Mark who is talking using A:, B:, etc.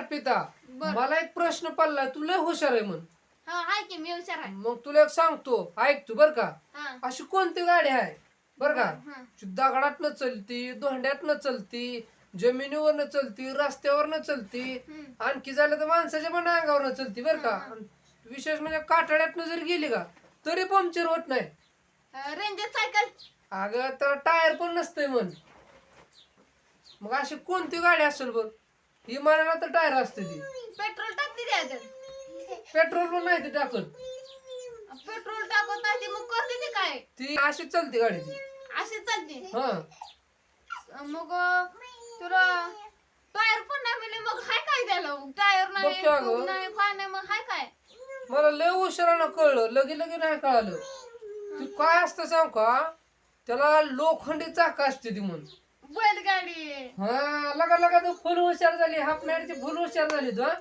A: अर्पिता
B: बर.
A: मला एक प्रश्न पडला तू लय हुशार आहे म्हण.
B: हा हाय की मी हुशार आहे.
A: मग तुला एक सांगतो ऐक तू बर का.
B: हा.
A: अशी कोणती गाडी आहे? बर का?
B: हा.
A: न चलती दोंड्यात न चलती जमिनीवर न चलती रस्त्यावर न चलती
B: हम्म.
A: आणखी झालं तर माणसाच्या पण अंगावर न चलती बर का?
B: हा.
A: विशेष म्हणजे काठाड्यात जरी गेली का तरी पंक्चर होत नाही.
B: अं, रेंजर सायकल.
A: अगं तर टायर पण नसतंय म्हण. मग अशी कोणती गाडी असेल बघ विमानाला तर टायर असते ती.
B: पेट्रोल टाकते त्यात
A: पेट्रोल पण नाही ती टाकत.
B: पेट्रोल टाकत नाही ती मग करते ते काय?
A: ती अशी चालते गाडी ती.
B: अशी चालते?
A: हा.
B: मग तुला टायर पण नाही म्हणजे मग हाय काय त्याला? टायर नाही
A: बघ की अगं.
B: tube नाही फाय नाही मग हाय काय?
A: मला लय उशिरानं कळलं लगे लगे नाही कळालं. ती काय असतं सांग का? त्याला लोखंडी चाक असते ती म्हणून.
B: बैलगाडी
A: हा लगा लगा तू फुल हुशार झाली हाफ नाईटची फुल हुशार झाली तू
B: हा?